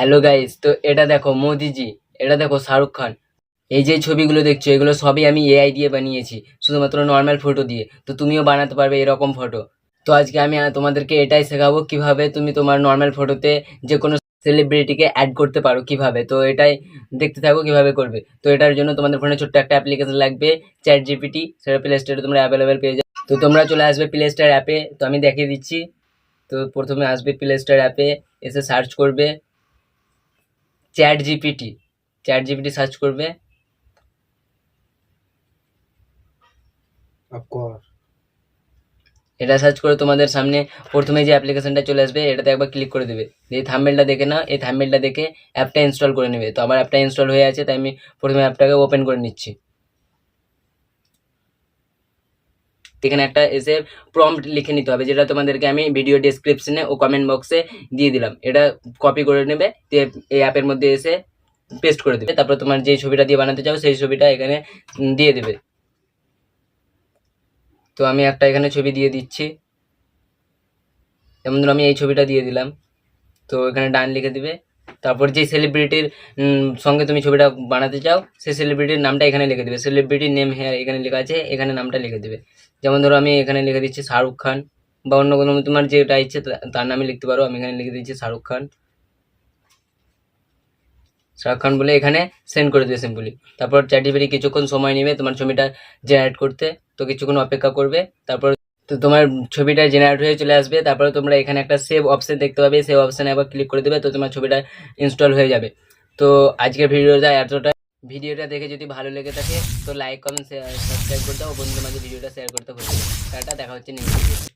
Hello guys তো এটা দেখো, মোদিজি। এটা দেখো, শাহরুখ খান। এই যে ছবিগুলো দেখছ, এগুলো সবই আমি এআই দিয়ে বানিয়েছি, শুধুমাত্র নর্মাল ফটো দিয়ে। তো তুমিও বানাতে পারবে এরকম ফটো তো আজকে আমি তোমাদেরকে এটাই শেখাবো, কীভাবে তুমি তোমার নর্মাল ফটোতে যে কোনো সেলিব্রিটিকে অ্যাড করতে পারো, কীভাবে। তো এটাই দেখতে থাকো, কীভাবে করবে। তো এটার জন্য তোমাদের ফোনে ছোট্ট একটা অ্যাপ্লিকেশন লাগবে চ্যাট জিপিটি সেটা প্লে স্টোরে তোমরা অ্যাভেলেবেল পেয়ে যাবে। তো তোমরা চলে আসবে প্লে স্টোর অ্যাপে তো আমি দেখিয়ে দিচ্ছি। তো প্রথমে আসবে প্লে স্টোর অ্যাপে এসে সার্চ করবে। Chat GPT chat GPT search করবে এটা সার্চ করে তোমাদের সামনে প্রথমে যে অ্যাপ্লিকেশনটা চলে আসবে এটাতে একবার ক্লিক করে দেবে। এই থাম্বেলটা দেখে না এই থাম্বেলটা দেখে অ্যাপটা ইনস্টল করে নেবে। তো আমার অ্যাপটা ইনস্টল হয়ে আছে তাই আমি প্রথমে অ্যাপটাকে ওপেন করে নিচ্ছি। এখানে একটা এসে প্রম্পট লিখে নিতে হবে, যেটা তোমাদেরকে আমি ভিডিও ডেসক্রিপশনে ও কমেন্ট বক্সে দিয়ে দিলাম। এটা কপি করে নেবে, দিয়ে এই অ্যাপের মধ্যে এসে পেস্ট করে দেবে। তারপর তোমার যে ছবিটা দিয়ে বানাতে চাও, সেই ছবিটা এখানে দিয়ে দেবে। তো আমি একটা এখানে ছবি দিয়ে দিচ্ছি। যেমন ধরো আমি এই ছবিটা দিয়ে দিলাম, তো এখানে ডান লিখে দিবে। তারপর যে সেলিব্রিটির সঙ্গে তুমি ছবিটা বানাতে চাও, সেই সেলিব্রিটির নামটা এখানে লিখে দেবে। সেলিব্রিটির নেম হ্যাঁ এখানে লেখা আছে, এখানে নামটা লিখে দেবে। যেমন ধরো আমি এখানে লিখে দিচ্ছি শাহরুখ খান, বা অন্য কোনো তোমার যেটা ইচ্ছে তার নামে লিখতে পারো, আমি এখানে লিখে দিচ্ছি শাহরুখ খান। শাহরুখ খান বলে এখানে সেন্ড করে দেবে সিম্পলি তারপর চ্যাটিপিটি কিছুক্ষণ সময় নেবে তোমার ছবিটা জেনারেট করতে, তো কিছুক্ষণ অপেক্ষা করবে, তারপর তো তোমার ছবিটা জেনারেট হয়ে চলে আসবে, তারপরে তোমরা এখানে একটা সেভ অপশান দেখতে পাবে সেভ অপশানে একবার ক্লিক করে দেবে, তো তোমার ছবিটা ইনস্টল হয়ে যাবে। তো আজকের ভিডিওটা এতটা ভিডিওটা দেখে যদি ভালো লেগে থাকে, তো লাইক কমেন্ট সাবস্ক্রাইব করতে ও বন্ধুদের মাঝে ভিডিওটা শেয়ার করতে হবে। টাটা, দেখা হচ্ছে নেক্সট